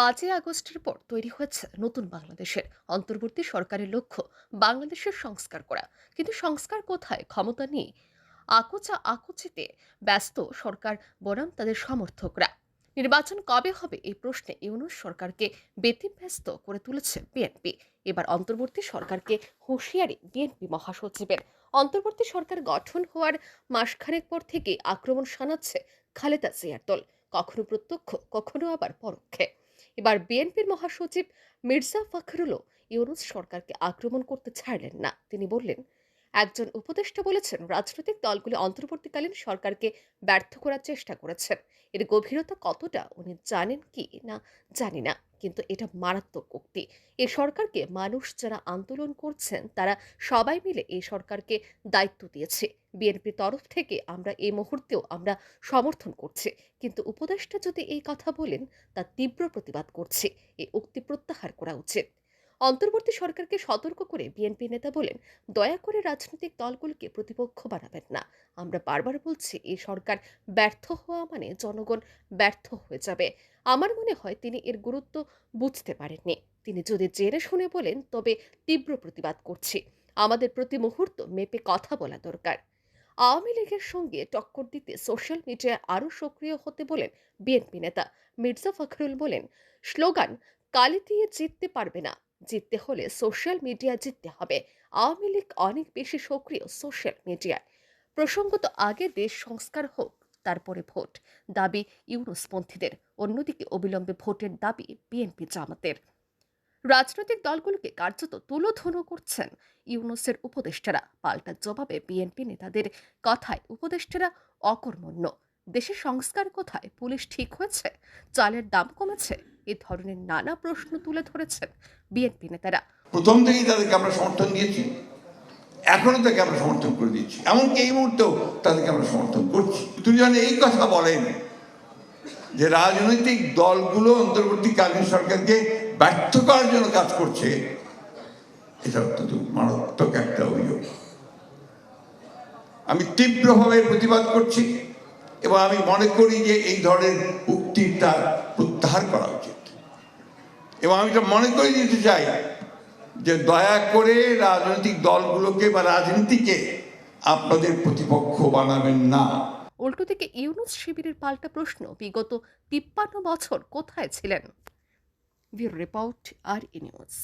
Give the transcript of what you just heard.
পাঁচই আগস্টের পর তৈরি হয়েছে নতুন বাংলাদেশের অন্তর্বর্তী সরকারের লক্ষ্য, বাংলাদেশের সংস্কার করা। কিন্তু সংস্কার কোথায়? ক্ষমতা নিয়ে আকোচা আকোচিতে ব্যস্ত সরকার বনাম তাদের সমর্থকরা। নির্বাচন কবে হবে এই প্রশ্নে ইউনুস সরকারকে ব্যতিব্যস্ত করে তুলেছে বিএনপি। এবার অন্তর্বর্তী সরকারকে হুঁশিয়ারি বিএনপি মহাসচিবের। অন্তর্বর্তী সরকার গঠন হওয়ার মাসখানেক পর থেকে আক্রমণ শানাচ্ছে খালেদা জিয়ার দল। কখনো প্রত্যক্ষ, কখনো আবার পরোক্ষে। এবার বিএনপির মহাসচিব মির্জা ফখরুলও ইউনুস সরকারকে আক্রমণ করতে ছাড়লেন না। তিনি বললেন, একজন উপদেষ্টা বলেছেন, রাজনৈতিক দলগুলি অন্তর্বর্তীকালীন সরকারকে ব্যর্থ করার চেষ্টা করেছেন এর গভীরতা কতটা, উনি জানেন কি না জানি না। কিন্তু এটা মারাত্মক উক্তি। এ সরকারকে মানুষ যারা আন্দোলন করছেন, তারা সবাই মিলে এই সরকারকে দায়িত্ব দিয়েছে। বিএনপির তরফ থেকে আমরা এই মুহূর্তেও আমরা সমর্থন করছি। কিন্তু উপদেষ্টা যদি এই কথা বলেন, তা তীব্র প্রতিবাদ করছে। এই উক্তি প্রত্যাহার করা উচিত। অন্তর্বর্তী সরকারকে সতর্ক করে বিএনপি নেতা বলেন, দয়া করে রাজনৈতিক দলগুলোকে প্রতিপক্ষ বানাবেন না। আমরা বারবার বলছি, এই সরকার ব্যর্থ হওয়া মানে জনগণ ব্যর্থ হয়ে যাবে। আমার মনে হয় তিনি এর গুরুত্ব বুঝতে পারেননি। তিনি যদি জেনে শুনে বলেন, তবে তীব্র প্রতিবাদ করছি। আমাদের প্রতি মুহূর্ত মেপে কথা বলা দরকার। আওয়ামী লীগের সঙ্গে টক্কর দিতে সোশ্যাল মিডিয়ায় আরও সক্রিয় হতে বলেন বিএনপি নেতা। মির্জা ফখরুল বলেন, স্লোগান, কালি দিয়ে জিততে পারবে না। জিততে হলে সোশ্যাল মিডিয়া জিততে হবে। আওয়ামী লীগ অনেক বেশি সক্রিয় সোশ্যাল মিডিয়ায় প্রসঙ্গত আগে দেশ সংস্কার হোক, তারপরে ভোট। দাবি ইউনুসপন্থীদের, অন্যদিকে অবিলম্বে ভোটের দাবি বিএনপি জামাতের। রাজনৈতিক দলগুলোকে কার্যত তুলোধনো করছেন ইউনুসের উপদেষ্টারা। পাল্টা জবাবে বিএনপি নেতাদের কথায় উপদেষ্টারা অকর্মণ্য। দেশের সংস্কার কোথায়? পুলিশ ঠিক হয়েছে? চালের দাম কমেছে? এ ধরনের নানা প্রশ্ন তুলে ধরেছেন বিএনপি নেতারা। প্রথম থেকেই তাদেরকে আমরা সমর্থন দিয়েছি। এখনও তাকে আমরা সমর্থন করে দিচ্ছি। এমনকি এই মুহূর্তেও তাদেরকে আমরা সমর্থন করছি। তুমি যখন এই কথা বলেন যে রাজনৈতিক দলগুলো অন্তর্বর্তীকালীন সরকারকে ব্যর্থ করার জন্য কাজ করছে, এটা অত্যন্ত মারাত্মক একটা অভিযোগ। আমি তীব্রভাবে প্রতিবাদ করছি এবং আমি মনে করি যে এই ধরনের উক্তিটা প্রত্যাহার করা উচিত। এবং আমি তো মনে করে দিতে চাই যে দয়া করে রাজনৈতিক দলগুলোকে বা রাজনীতিকে আপনাদের প্রতিপক্ষ বানাবেন না। উল্টো থেকে ইউনুস শিবিরের পাল্টা প্রশ্ন, বিগত তিপ্পান্ন বছর কোথায় ছিলেন? Bureau report, R E news.